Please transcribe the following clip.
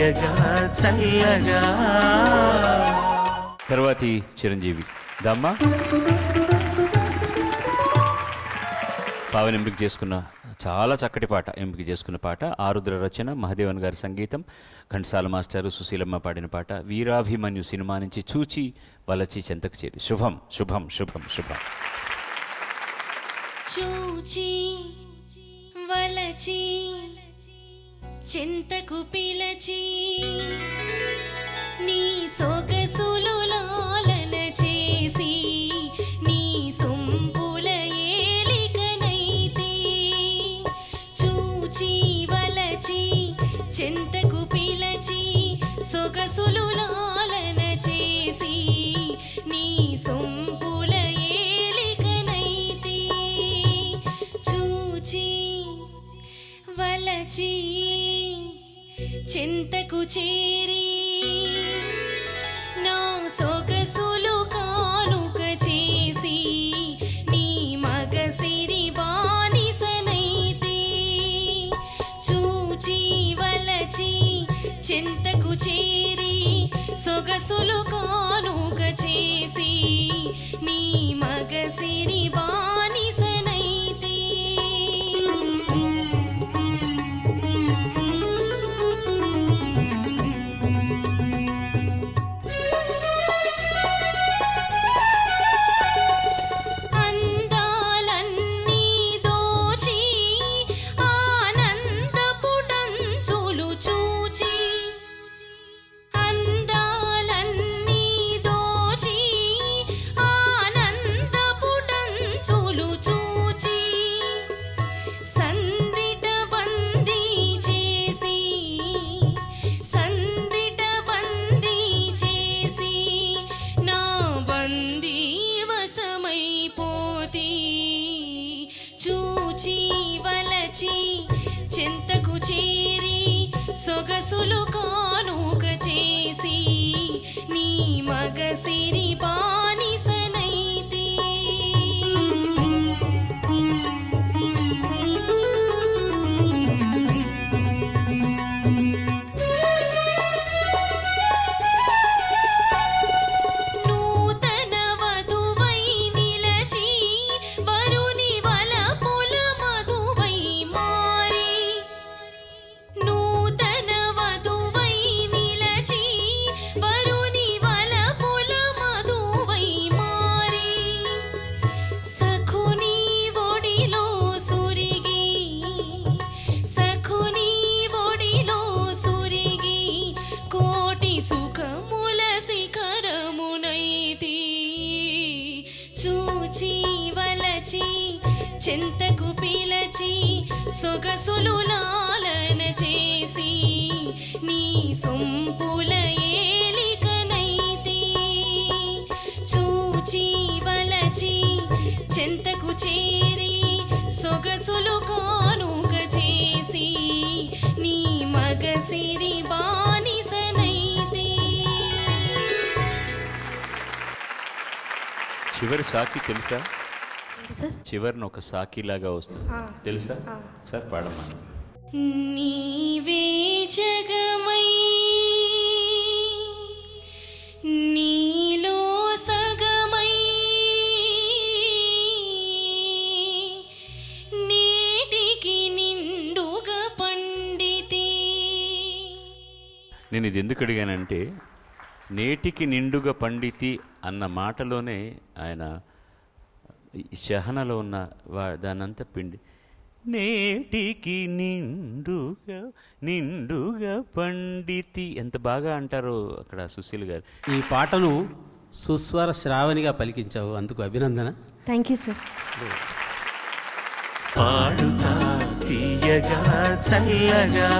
తీయగా చల్లగా. తర్వాతి చిరంజీవి. దమ్మా. పావని ఎంపిక చేసుకున్న చాలా చక్కటి పాట ఎంపిక చేసుకున్న పాట. ఆరుద్ర రచన మహదేవన్ గారి సంగీతం. ఘంటసాల మాస్టారు సుశీలమ్మ పాడిన పాట. వీరాభిమన్యు సినిమా నుంచి చూచి వలచి చెంతకు చేరి. శుభం శుభం శుభం శుభం. చూచి వలచి చింతకు పిలచి నీ సొగసులు లాలన చేసి నీ సొంపుల ఏలికనైతే చూచి వలచి చింతకు పిలచి సొగసులు లాలన చేసి నీ సొంపుల ఏలికనైతే చూచి వలచి చింతకు చేరి నా సొగసులు కానుక చేసి నీ మగ సిరి బానిసనైతే చూచి వలచి చింతకు చేరి సొగసులు కానుక చేసి నీ మగ సిరి బానిసనైతే చింతకు చేరి సొగసులు కా చూచి వలచి చింతకు పిలచి సొగసులు లాలన చేసి నీ సొంపుల ఏలికనైతి. చూచి వలచి చింతకు చేరి సొగ చివరి సాకి తెలుసా? చివరిన ఒక సాకిలాగా వస్తుంది. తెలుసా? సార్ పాడమ్మా నీవే జగమై నీలో సగమై నేటికి నిండుగా పండితి. నేను ఇది ఎందుకు అడిగానంటే నేటికి నిండుగా పండితి అన్న మాటలోనే ఆయన శహనలో ఉన్న వా- దానంతా పిండి. నేటికి నిండుగా నిండుగా పండితి ఎంత బాగా అంటారు అక్కడ సుశీల్ గారు. ఈ పాటను సుస్వర శ్రావణిగా పలికించావు. అందుకు అభినందన. Thank you sir Paaduta Theeyaga చల్లగా.